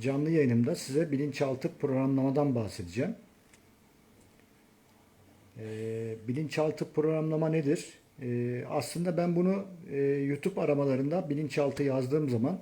canlı yayınımda size bilinçaltı programlamadan bahsedeceğim. Ee, bilinçaltı programlama nedir? Ee, aslında ben bunu e, YouTube aramalarında bilinçaltı yazdığım zaman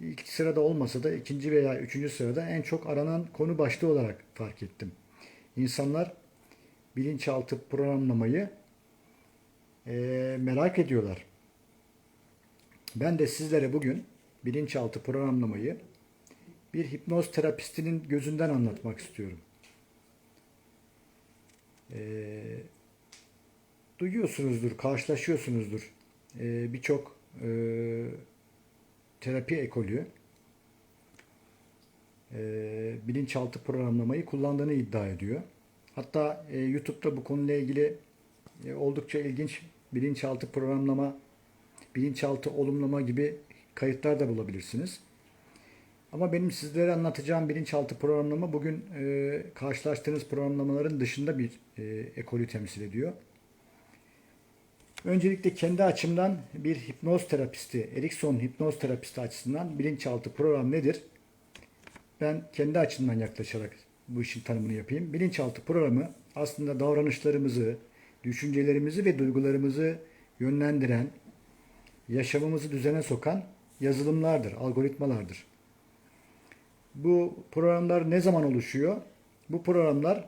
ilk sırada olmasa da ikinci veya üçüncü sırada en çok aranan konu başlığı olarak fark ettim. İnsanlar bilinçaltı programlamayı e, merak ediyorlar. Ben de sizlere bugün bilinçaltı programlamayı bir hipnoz terapistinin gözünden anlatmak istiyorum. Ee, duyuyorsunuzdur, karşılaşıyorsunuzdur. Ee, Birçok e, terapi ekolü e, bilinçaltı programlamayı kullandığını iddia ediyor. Hatta e, YouTube'da bu konuyla ilgili e, oldukça ilginç bilinçaltı programlama, bilinçaltı olumlama gibi kayıtlar da bulabilirsiniz. Ama benim sizlere anlatacağım bilinçaltı programlama bugün e, karşılaştığınız programlamaların dışında bir e, ekolü temsil ediyor. Öncelikle kendi açımdan bir hipnoz terapisti, Erikson hipnoz terapisti açısından bilinçaltı program nedir? Ben kendi açımdan yaklaşarak bu işin tanımını yapayım. Bilinçaltı programı aslında davranışlarımızı, düşüncelerimizi ve duygularımızı yönlendiren, yaşamımızı düzene sokan yazılımlardır, algoritmalardır. Bu programlar ne zaman oluşuyor? Bu programlar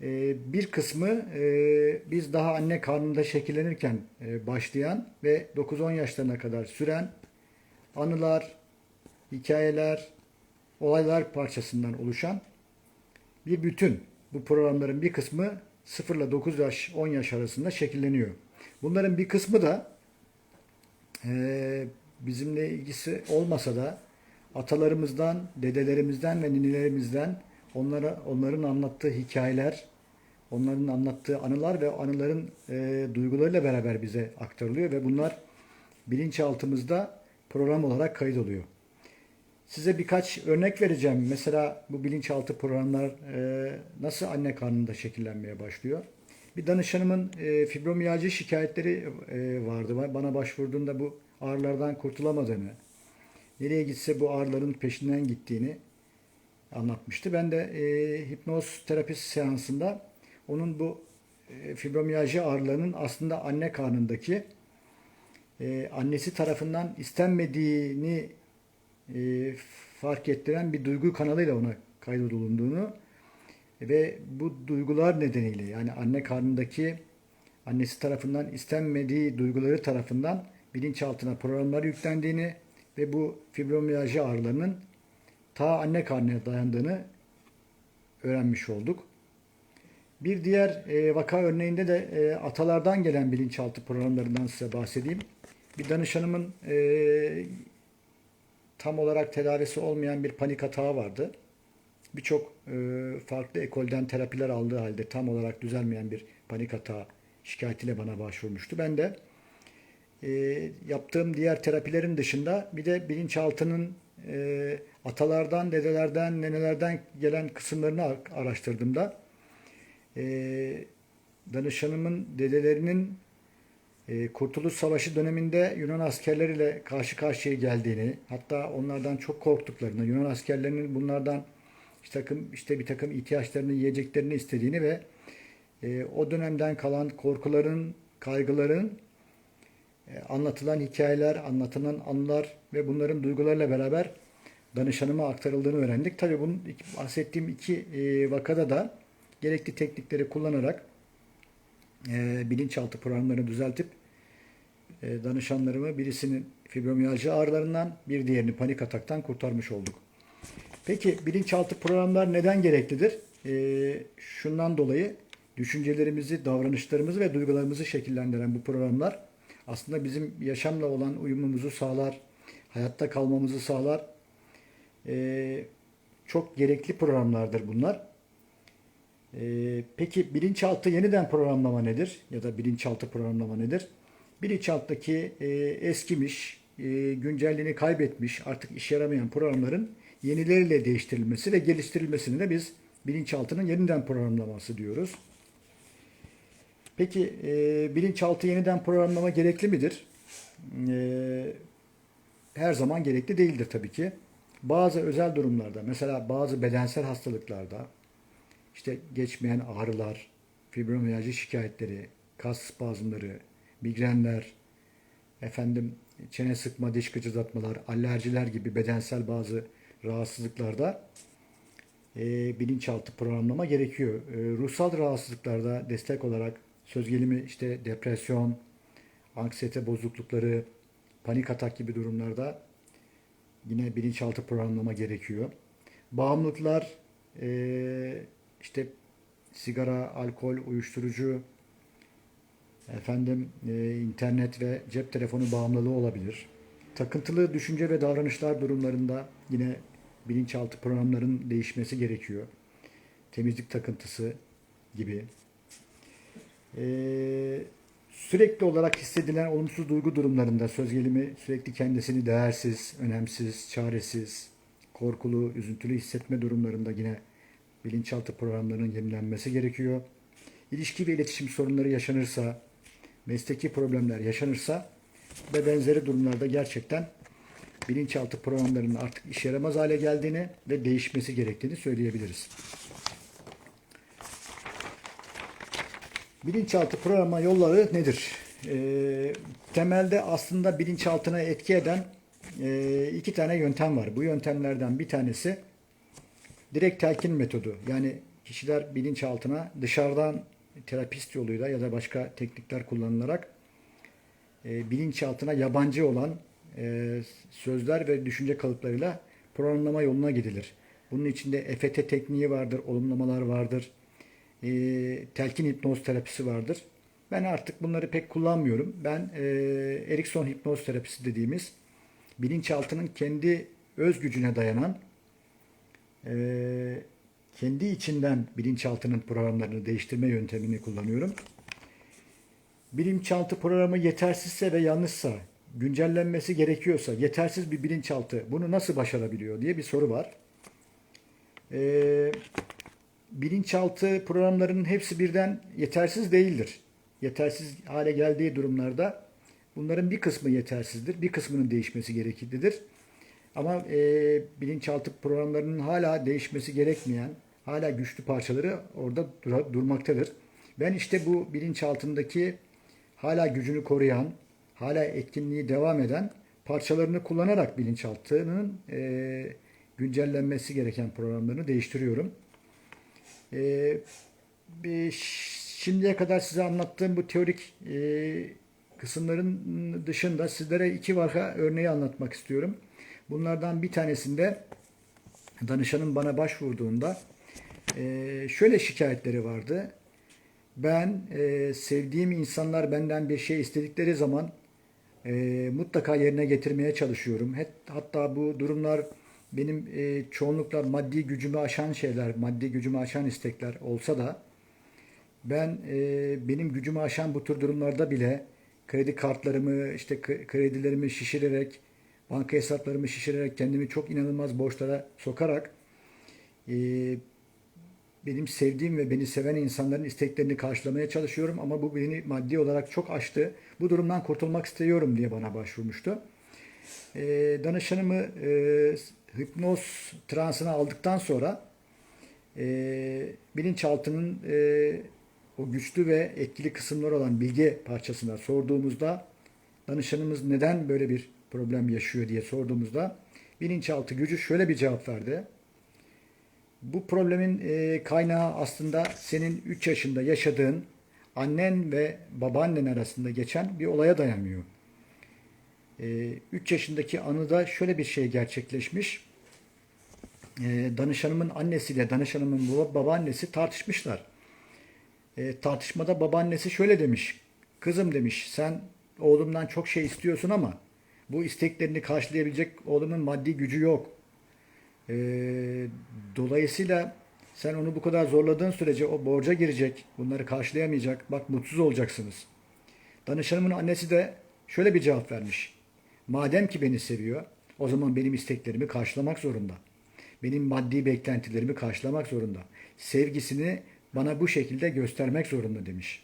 e, bir kısmı e, biz daha anne karnında şekillenirken e, başlayan ve 9-10 yaşlarına kadar süren anılar, hikayeler, olaylar parçasından oluşan bir bütün. Bu programların bir kısmı 0 ile 9 yaş, 10 yaş arasında şekilleniyor. Bunların bir kısmı da bizimle ilgisi olmasa da atalarımızdan, dedelerimizden ve ninelerimizden onlara onların anlattığı hikayeler, onların anlattığı anılar ve anıların e, duygularıyla beraber bize aktarılıyor ve bunlar bilinçaltımızda program olarak kaydoluyor. Size birkaç örnek vereceğim. Mesela bu bilinçaltı programlar e, nasıl anne karnında şekillenmeye başlıyor? Bir danışanımın e, fibromiyalji şikayetleri e, vardı. Bana başvurduğunda bu ağrılardan kurtulamadığını, nereye gitse bu ağrıların peşinden gittiğini anlatmıştı. Ben de e, hipnoz terapisi seansında onun bu e, fibromiyalji ağrılarının aslında anne karnındaki e, annesi tarafından istenmediğini e, fark ettiren bir duygu kanalıyla ona kaydolunduğunu ve bu duygular nedeniyle yani anne karnındaki annesi tarafından istenmediği duyguları tarafından bilinçaltına programlar yüklendiğini ve bu fibromiyalji ağrılarının ta anne karnına dayandığını öğrenmiş olduk. Bir diğer e, vaka örneğinde de e, atalardan gelen bilinçaltı programlarından size bahsedeyim. Bir danışanımın e, tam olarak tedavisi olmayan bir panik atağı vardı. Birçok e, farklı ekolden terapiler aldığı halde tam olarak düzelmeyen bir panik atağı şikayetiyle bana başvurmuştu. Ben de e, yaptığım diğer terapilerin dışında bir de bilinçaltının e, atalardan, dedelerden, nenelerden gelen kısımlarını araştırdığımda e, danışanımın dedelerinin e, Kurtuluş Savaşı döneminde Yunan askerleriyle karşı karşıya geldiğini, hatta onlardan çok korktuklarını, Yunan askerlerinin bunlardan işte takım işte bir takım ihtiyaçlarını, yiyeceklerini istediğini ve e, o dönemden kalan korkuların, kaygıların anlatılan hikayeler, anlatılan anılar ve bunların duygularla beraber danışanıma aktarıldığını öğrendik. Tabii bunun bahsettiğim iki e, vakada da gerekli teknikleri kullanarak e, bilinçaltı programlarını düzeltip e, danışanlarımı birisinin fibromiyalji ağrılarından bir diğerini panik ataktan kurtarmış olduk. Peki bilinçaltı programlar neden gereklidir? E, şundan dolayı düşüncelerimizi, davranışlarımızı ve duygularımızı şekillendiren bu programlar aslında bizim yaşamla olan uyumumuzu sağlar, hayatta kalmamızı sağlar. E, çok gerekli programlardır bunlar. E, peki bilinçaltı yeniden programlama nedir? Ya da bilinçaltı programlama nedir? Bilinçalttaki e, eskimiş, e, güncelliğini kaybetmiş, artık işe yaramayan programların yenileriyle değiştirilmesi ve geliştirilmesini de biz bilinçaltının yeniden programlaması diyoruz. Peki e, bilinçaltı yeniden programlama gerekli midir? E, her zaman gerekli değildir tabii ki. bazı özel durumlarda mesela bazı bedensel hastalıklarda işte geçmeyen ağrılar, fibromiyalji şikayetleri, kas spazmları, migrenler, efendim çene sıkma, diş gıcırdatmalar, alerjiler gibi bedensel bazı rahatsızlıklarda e, bilinçaltı programlama gerekiyor. E, ruhsal rahatsızlıklarda destek olarak söz gelimi işte depresyon, anksiyete bozuklukları, panik atak gibi durumlarda yine bilinçaltı programlama gerekiyor. Bağımlılıklar işte sigara, alkol, uyuşturucu, efendim internet ve cep telefonu bağımlılığı olabilir. Takıntılı düşünce ve davranışlar durumlarında yine bilinçaltı programların değişmesi gerekiyor. Temizlik takıntısı gibi. Ee, sürekli olarak hissedilen olumsuz duygu durumlarında söz gelimi sürekli kendisini değersiz, önemsiz, çaresiz, korkulu, üzüntülü hissetme durumlarında yine bilinçaltı programlarının yenilenmesi gerekiyor. İlişki ve iletişim sorunları yaşanırsa, mesleki problemler yaşanırsa ve benzeri durumlarda gerçekten bilinçaltı programlarının artık işe yaramaz hale geldiğini ve değişmesi gerektiğini söyleyebiliriz. Bilinçaltı programa yolları nedir? Ee, temelde aslında bilinçaltına etki eden e, iki tane yöntem var. Bu yöntemlerden bir tanesi direkt telkin metodu. Yani kişiler bilinçaltına dışarıdan terapist yoluyla ya da başka teknikler kullanılarak e, bilinçaltına yabancı olan e, sözler ve düşünce kalıplarıyla programlama yoluna gidilir. Bunun içinde EFT tekniği vardır, olumlamalar vardır, e, telkin hipnoz terapisi vardır. Ben artık bunları pek kullanmıyorum. Ben e, Erikson hipnoz terapisi dediğimiz bilinçaltının kendi öz gücüne dayanan e, kendi içinden bilinçaltının programlarını değiştirme yöntemini kullanıyorum. Bilinçaltı programı yetersizse ve yanlışsa, güncellenmesi gerekiyorsa, yetersiz bir bilinçaltı bunu nasıl başarabiliyor diye bir soru var. Ee, bilinçaltı programlarının hepsi birden yetersiz değildir. Yetersiz hale geldiği durumlarda bunların bir kısmı yetersizdir, bir kısmının değişmesi gereklidir. Ama e, bilinçaltı programlarının hala değişmesi gerekmeyen, hala güçlü parçaları orada dura, durmaktadır. Ben işte bu bilinçaltındaki hala gücünü koruyan, hala etkinliği devam eden parçalarını kullanarak bilinçaltının e, güncellenmesi gereken programlarını değiştiriyorum. E, şimdiye kadar size anlattığım bu teorik e, kısımların dışında sizlere iki vaka örneği anlatmak istiyorum. Bunlardan bir tanesinde danışanın bana başvurduğunda e, şöyle şikayetleri vardı. Ben e, sevdiğim insanlar benden bir şey istedikleri zaman e, mutlaka yerine getirmeye çalışıyorum. Hatta bu durumlar benim e, çoğunlukla maddi gücümü aşan şeyler, maddi gücümü aşan istekler olsa da ben e, benim gücümü aşan bu tür durumlarda bile kredi kartlarımı, işte kredilerimi şişirerek, banka hesaplarımı şişirerek kendimi çok inanılmaz borçlara sokarak e, benim sevdiğim ve beni seven insanların isteklerini karşılamaya çalışıyorum ama bu beni maddi olarak çok aştı. Bu durumdan kurtulmak istiyorum diye bana başvurmuştu. E, danışanımı e, hipnoz transına aldıktan sonra e, bilinçaltının e, o güçlü ve etkili kısımlar olan bilgi parçasına sorduğumuzda danışanımız neden böyle bir problem yaşıyor diye sorduğumuzda bilinçaltı gücü şöyle bir cevap verdi. Bu problemin e, kaynağı aslında senin 3 yaşında yaşadığın annen ve babaannen arasında geçen bir olaya dayanıyor. 3 yaşındaki anıda şöyle bir şey gerçekleşmiş. E, danışanımın annesiyle danışanımın babaannesi tartışmışlar. E, tartışmada babaannesi şöyle demiş. Kızım demiş sen oğlumdan çok şey istiyorsun ama bu isteklerini karşılayabilecek oğlumun maddi gücü yok. Dolayısıyla sen onu bu kadar zorladığın sürece o borca girecek, bunları karşılayamayacak, bak mutsuz olacaksınız. Danışanımın annesi de şöyle bir cevap vermiş. Madem ki beni seviyor, o zaman benim isteklerimi karşılamak zorunda. Benim maddi beklentilerimi karşılamak zorunda. Sevgisini bana bu şekilde göstermek zorunda demiş.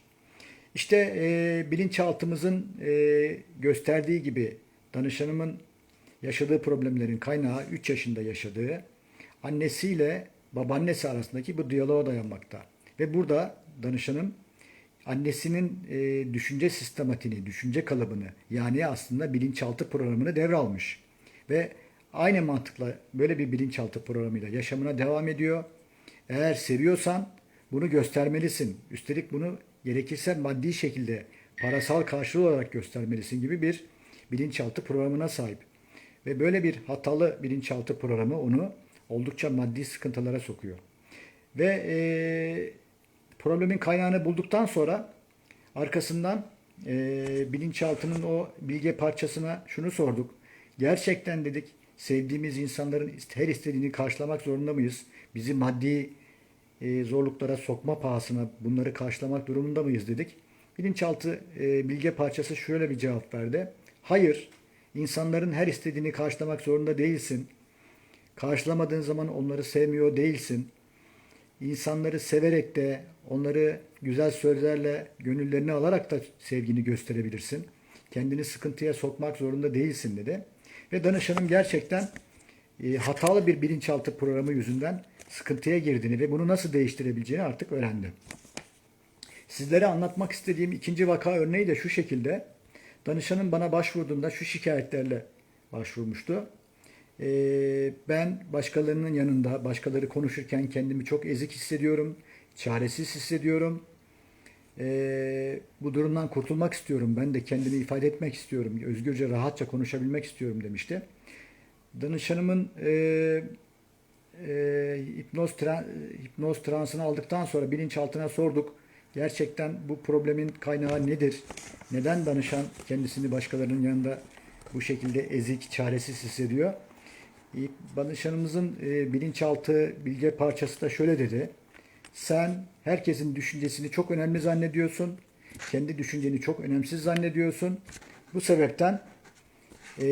İşte e, bilinçaltımızın e, gösterdiği gibi danışanımın yaşadığı problemlerin kaynağı 3 yaşında yaşadığı annesiyle babaannesi arasındaki bu diyaloğa dayanmakta. Ve burada danışanım annesinin e, düşünce sistematiğini, düşünce kalıbını yani aslında bilinçaltı programını devralmış. Ve aynı mantıkla böyle bir bilinçaltı programıyla yaşamına devam ediyor. Eğer seviyorsan bunu göstermelisin. Üstelik bunu gerekirse maddi şekilde parasal karşılığı olarak göstermelisin gibi bir bilinçaltı programına sahip. Ve böyle bir hatalı bilinçaltı programı onu oldukça maddi sıkıntılara sokuyor. Ve e, problemin kaynağını bulduktan sonra arkasından e, bilinçaltının o bilge parçasına şunu sorduk. Gerçekten dedik sevdiğimiz insanların her istediğini karşılamak zorunda mıyız? Bizi maddi e, zorluklara sokma pahasına bunları karşılamak durumunda mıyız dedik. Bilinçaltı e, bilge parçası şöyle bir cevap verdi. Hayır, insanların her istediğini karşılamak zorunda değilsin. Karşılamadığın zaman onları sevmiyor değilsin. İnsanları severek de onları güzel sözlerle gönüllerini alarak da sevgini gösterebilirsin. Kendini sıkıntıya sokmak zorunda değilsin dedi. Ve danışanım gerçekten e, hatalı bir bilinçaltı programı yüzünden sıkıntıya girdiğini ve bunu nasıl değiştirebileceğini artık öğrendi. Sizlere anlatmak istediğim ikinci vaka örneği de şu şekilde. Danışanım bana başvurduğunda şu şikayetlerle başvurmuştu. Ee, ben başkalarının yanında, başkaları konuşurken kendimi çok ezik hissediyorum, çaresiz hissediyorum. Ee, bu durumdan kurtulmak istiyorum. Ben de kendimi ifade etmek istiyorum. Özgürce, rahatça konuşabilmek istiyorum demişti. Danışanımın e, e, hipnoz, tra- hipnoz transını aldıktan sonra bilinçaltına sorduk. Gerçekten bu problemin kaynağı nedir? Neden danışan kendisini başkalarının yanında bu şekilde ezik, çaresiz hissediyor? Danışanımızın e, bilinçaltı bilge parçası da şöyle dedi. Sen herkesin düşüncesini çok önemli zannediyorsun. Kendi düşünceni çok önemsiz zannediyorsun. Bu sebepten e,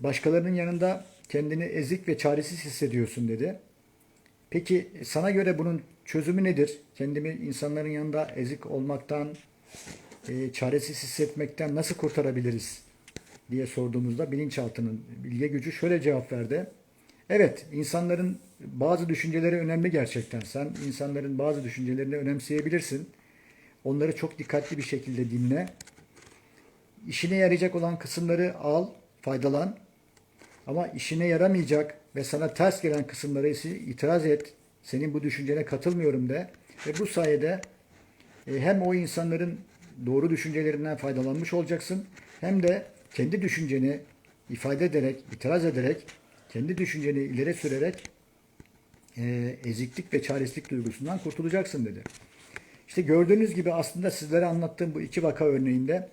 başkalarının yanında kendini ezik ve çaresiz hissediyorsun dedi. Peki sana göre bunun çözümü nedir? Kendimi insanların yanında ezik olmaktan, e, çaresiz hissetmekten nasıl kurtarabiliriz diye sorduğumuzda bilinçaltının bilge gücü şöyle cevap verdi. Evet, insanların bazı düşünceleri önemli gerçekten. Sen insanların bazı düşüncelerini önemseyebilirsin. Onları çok dikkatli bir şekilde dinle. İşine yarayacak olan kısımları al, faydalan. Ama işine yaramayacak ve sana ters gelen kısımlara ise itiraz et. Senin bu düşüncene katılmıyorum de. Ve bu sayede e, hem o insanların doğru düşüncelerinden faydalanmış olacaksın hem de kendi düşünceni ifade ederek, itiraz ederek, kendi düşünceni ileri sürerek e, eziklik ve çaresizlik duygusundan kurtulacaksın dedi. İşte gördüğünüz gibi aslında sizlere anlattığım bu iki vaka örneğinde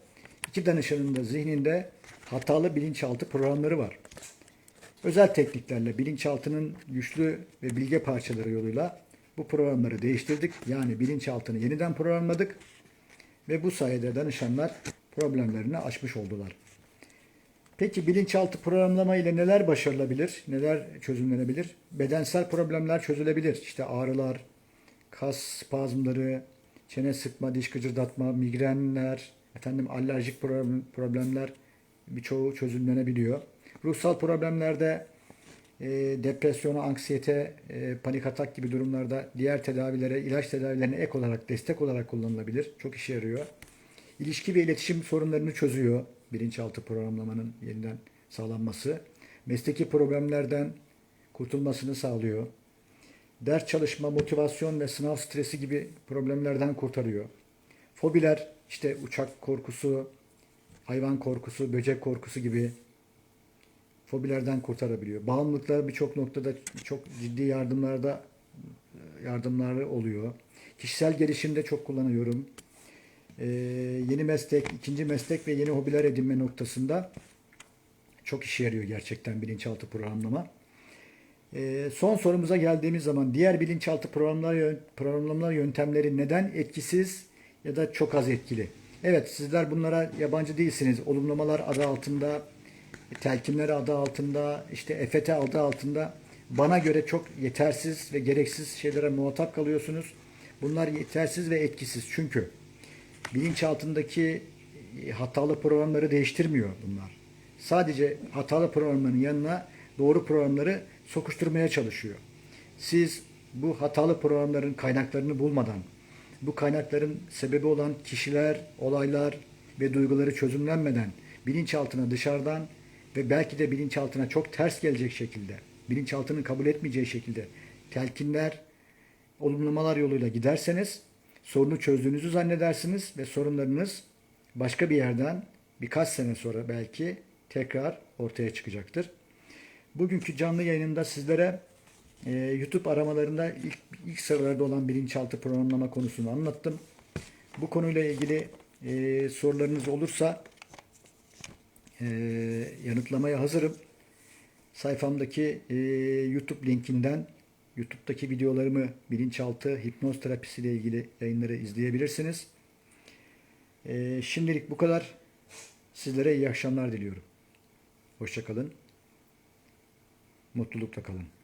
iki danışanın da zihninde hatalı bilinçaltı programları var. Özel tekniklerle bilinçaltının güçlü ve bilge parçaları yoluyla bu programları değiştirdik. Yani bilinçaltını yeniden programladık ve bu sayede danışanlar problemlerini aşmış oldular. Peki bilinçaltı programlama ile neler başarılabilir, neler çözümlenebilir? Bedensel problemler çözülebilir. İşte ağrılar, kas spazmları, çene sıkma, diş gıcırdatma, migrenler, efendim alerjik problem- problemler birçoğu çözümlenebiliyor. Ruhsal problemlerde e, depresyona, anksiyete, e, panik atak gibi durumlarda diğer tedavilere, ilaç tedavilerine ek olarak, destek olarak kullanılabilir. Çok işe yarıyor. İlişki ve iletişim sorunlarını çözüyor bilinçaltı programlamanın yeniden sağlanması. Mesleki problemlerden kurtulmasını sağlıyor. Ders çalışma, motivasyon ve sınav stresi gibi problemlerden kurtarıyor. Fobiler işte uçak korkusu, hayvan korkusu, böcek korkusu gibi fobilerden kurtarabiliyor. Bağımlılıklar birçok noktada çok ciddi yardımlarda yardımları oluyor. Kişisel gelişimde çok kullanıyorum. Ee, yeni meslek, ikinci meslek ve yeni hobiler edinme noktasında çok işe yarıyor gerçekten bilinçaltı programlama. Ee, son sorumuza geldiğimiz zaman diğer bilinçaltı programlar, programlama yöntemleri neden etkisiz ya da çok az etkili? Evet sizler bunlara yabancı değilsiniz. Olumlamalar adı altında, telkinler adı altında, işte EFT adı altında bana göre çok yetersiz ve gereksiz şeylere muhatap kalıyorsunuz. Bunlar yetersiz ve etkisiz çünkü bilinçaltındaki e, hatalı programları değiştirmiyor bunlar. sadece hatalı programların yanına doğru programları sokuşturmaya çalışıyor. Siz bu hatalı programların kaynaklarını bulmadan, bu kaynakların sebebi olan kişiler, olaylar ve duyguları çözümlenmeden bilinçaltına dışarıdan ve belki de bilinçaltına çok ters gelecek şekilde, bilinçaltının kabul etmeyeceği şekilde telkinler, olumlamalar yoluyla giderseniz sorunu çözdüğünüzü zannedersiniz ve sorunlarınız başka bir yerden birkaç sene sonra belki tekrar ortaya çıkacaktır. Bugünkü canlı yayınımda sizlere e, YouTube aramalarında ilk, ilk sıralarda olan bilinçaltı programlama konusunu anlattım. Bu konuyla ilgili e, sorularınız olursa e, yanıtlamaya hazırım. Sayfamdaki e, YouTube linkinden YouTube'daki videolarımı bilinçaltı hipnoz terapisi ile ilgili yayınları izleyebilirsiniz. E, şimdilik bu kadar. Sizlere iyi akşamlar diliyorum. Hoşçakalın. Mutlulukla kalın.